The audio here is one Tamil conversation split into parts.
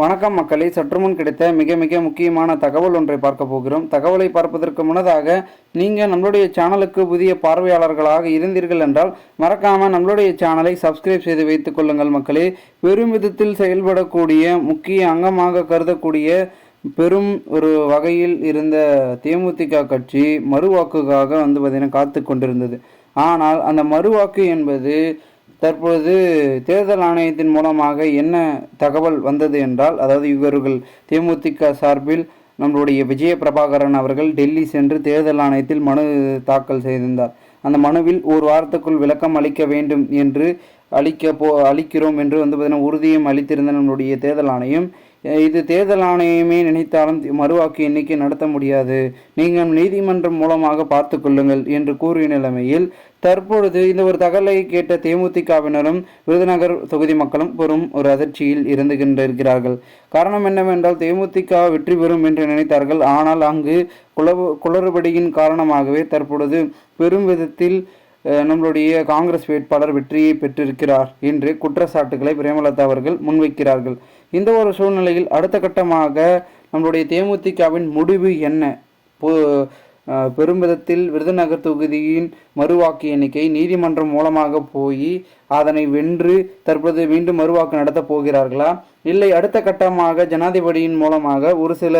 வணக்கம் மக்களை. சற்றுமுன் கிடைத்த மிக மிக முக்கியமான தகவல் ஒன்றை பார்க்க போகிறோம். தகவலை பார்ப்பதற்கு முன்னதாக நீங்கள் நம்மளுடைய சேனலுக்கு புதிய பார்வையாளர்களாக இருந்தீர்கள் என்றால் மறக்காமல் நம்மளுடைய சேனலை சப்ஸ்கிரைப் செய்து வைத்துக் கொள்ளுங்கள் மக்களே. பெரும் விதத்தில் செயல்படக்கூடிய முக்கிய அங்கமாக கருதக்கூடிய பெரும் ஒரு வகையில் இருந்த தேமுதிக கட்சி மறுவாக்குக்காக வந்து பார்த்தீங்கன்னா காத்து கொண்டிருந்தது. ஆனால் அந்த மறுவாக்கு என்பது தற்பொழுது தேர்தல் ஆணையத்தின் மூலமாக என்ன தகவல் வந்தது என்றால் அதாவது இவர்கள் தேமுதிக சார்பில் நம்மளுடைய விஜய பிரபாகரன் அவர்கள் டெல்லி சென்று தேர்தல் ஆணையத்தில் மனு தாக்கல் செய்திருந்தார். அந்த மனுவில் ஒரு வாரத்துக்குள் விளக்கம் அளிக்க வேண்டும் என்று அளிக்க போ அளிக்கிறோம் என்று வந்து பார்த்தீங்கன்னா உறுதியும் அளித்திருந்த நம்மளுடைய தேர்தல் ஆணையம் இது தேர்தல் ஆணையமே நினைத்தாலும் மறுவாக்கு எண்ணிக்கை நடத்த முடியாது. நீங்கள் நீதிமன்றம் மூலமாக பார்த்து கொள்ளுங்கள் என்று கூறிய நிலைமையில் தற்பொழுது இந்த ஒரு தகவலை கேட்ட தேமுதிகவினரும் விருதுநகர் தொகுதி மக்களும் பெரும் ஒரு அதிர்ச்சியில் இருந்து கொண்டிருக்கிறார்கள். காரணம் என்னவென்றால் தேமுதிக வெற்றி பெறும் என்று நினைத்தார்கள். ஆனால் அங்கு குளவு குளறுபடியின் காரணமாகவே தற்பொழுது பெரும் விதத்தில் நம்மளுடைய காங்கிரஸ் வேட்பாளர் வெற்றியை பெற்றிருக்கிறார் என்று குற்றச்சாட்டுகளை பிரேமலதா அவர்கள் முன்வைக்கிறார்கள். இந்த ஒரு சூழ்நிலையில் அடுத்த கட்டமாக நம்மளுடைய தேமுதிகவின் முடிவு என்ன? பெரும்பதத்தில் விருதுநகர் தொகுதியின் மறுவாக்கு எண்ணிக்கை நீதிமன்றம் மூலமாக போய் அதனை வென்று தற்போது மீண்டும் மறுவாக்கு நடத்தப் போகிறார்களா? இல்லை அடுத்த கட்டமாக ஜனாதிபதியின் மூலமாக ஒரு சில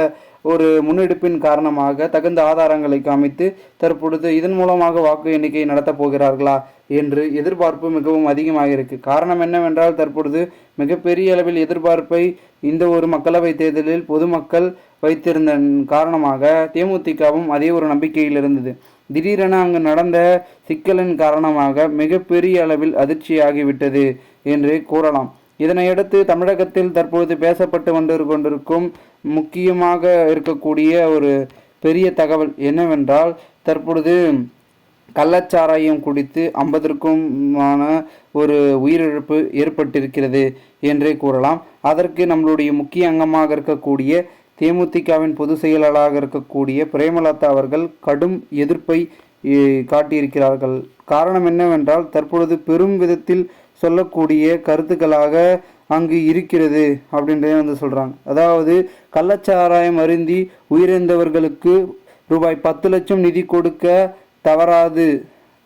ஒரு முன்னெடுப்பின் காரணமாக தகுந்த ஆதாரங்களை காமித்து தற்பொழுது இதன் மூலமாக வாக்கு எண்ணிக்கை நடத்தப் போகிறார்களா என்று எதிர்பார்ப்பு மிகவும் அதிகமாக இருக்கு. காரணம் என்னவென்றால் தற்பொழுது மிகப்பெரிய அளவில் எதிர்பார்ப்பை இந்த ஒரு மக்களவை தேர்தலில் பொதுமக்கள் வைத்திருந்த காரணமாக தேமுதிகவும் அதே ஒரு நம்பிக்கையில் இருந்தது. திடீரென அங்கு நடந்த சிக்கலின் காரணமாக மிகப்பெரிய அளவில் அதிர்ச்சியாகிவிட்டது என்று கூறலாம். இதனையடுத்து தமிழகத்தில் தற்பொழுது பேசப்பட்டு வந்து கொண்டிருக்கும் முக்கியமாக இருக்கக்கூடிய ஒரு பெரிய தகவல் என்னவென்றால் தற்பொழுது கள்ளச்சாராயம் குடித்து ஐம்பதற்குமான ஒரு உயிரிழப்பு ஏற்பட்டிருக்கிறது என்றே கூறலாம். அதற்கு நம்மளுடைய முக்கிய அங்கமாக இருக்கக்கூடிய தேமுதிகவின் பொதுச் செயலாளராக இருக்கக்கூடிய பிரேமலதா அவர்கள் கடும் எதிர்ப்பை காட்டியிருக்கிறார்கள். காரணம் என்னவென்றால் தற்பொழுது பெரும் விதத்தில் சொல்லக்கூடிய கருத்துக்களாக அங்கு இருக்கிறது அப்படின்றத வந்து சொல்கிறாங்க அதாவது கள்ளச்சாராயம் அருந்தி உயிரிழந்தவர்களுக்கு ரூபாய் பத்து லட்சம் நிதி கொடுக்க தவறாது.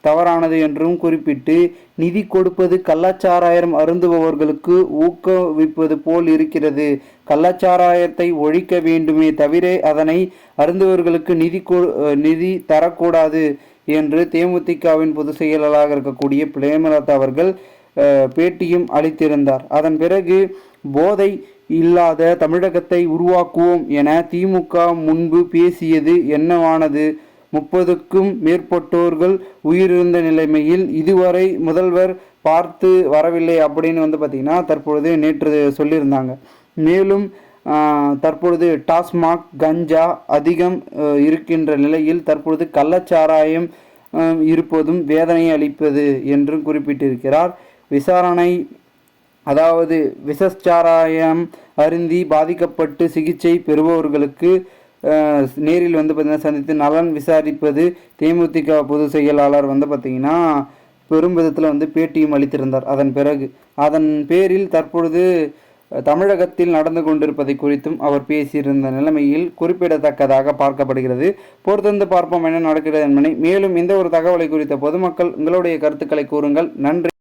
தவறானது என்றும் குறிப்பிட்டு நிதி கொடுப்பது கள்ளச்சாராயம் அருந்துபவர்களுக்கு ஊக்குவிப்பது போல் இருக்கிறது. கள்ளச்சாராயத்தை ஒழிக்க வேண்டுமே தவிர அதனை அருந்துபவர்களுக்கு நிதி நிதி தரக்கூடாது என்று தேமுதிகவின் பொதுச் செயலாளராக இருக்கக்கூடிய பிரேமலதா அவர்கள் பேட்டியும் அளித்திருந்தார். அதன் பிறகு போதை இல்லாத தமிழகத்தை உருவாக்குவோம் என திமுக முன்பு பேசியது என்னவானது? முப்பதுக்கும் மேற்பட்டோர்கள் உயிரிழந்த நிலைமையில் இதுவரை முதல்வர் பார்த்து வரவில்லை அப்படின்னு வந்து பார்த்திங்கன்னா தற்பொழுது நேற்று சொல்லியிருந்தாங்க. மேலும் தற்பொழுது டாஸ்மாக் கஞ்சா அதிகம் இருக்கின்ற நிலையில் தற்பொழுது கள்ளச்சாராயம் இருப்பதும் வேதனை அளிப்பது என்றும் குறிப்பிட்டிருக்கிறார். விசாரணை அதாவது விசச்சாராயம் அருந்தி பாதிக்கப்பட்டு சிகிச்சை பெறுபவர்களுக்கு நேரில் வந்து பார்த்திங்கன்னா சந்தித்து நலன் விசாரிப்பது தேமுதிக பொதுச் செயலாளர் வந்து பார்த்தீங்கன்னா பெரும் விதத்தில் வந்து பேட்டியும் அளித்திருந்தார். அதன் பிறகு அதன் பேரில் தற்பொழுது தமிழகத்தில் நடந்து கொண்டிருப்பதை குறித்தும் அவர் பேசியிருந்த நிலைமையில் குறிப்பிடத்தக்கதாக பார்க்கப்படுகிறது. பொறுத்திருந்து பார்ப்போம் என்ன நடக்கிறது என்பதை. மேலும் இந்த ஒரு தகவலை குறித்த பொதுமக்கள் உங்களுடைய கருத்துக்களை கூறுங்கள். நன்றி.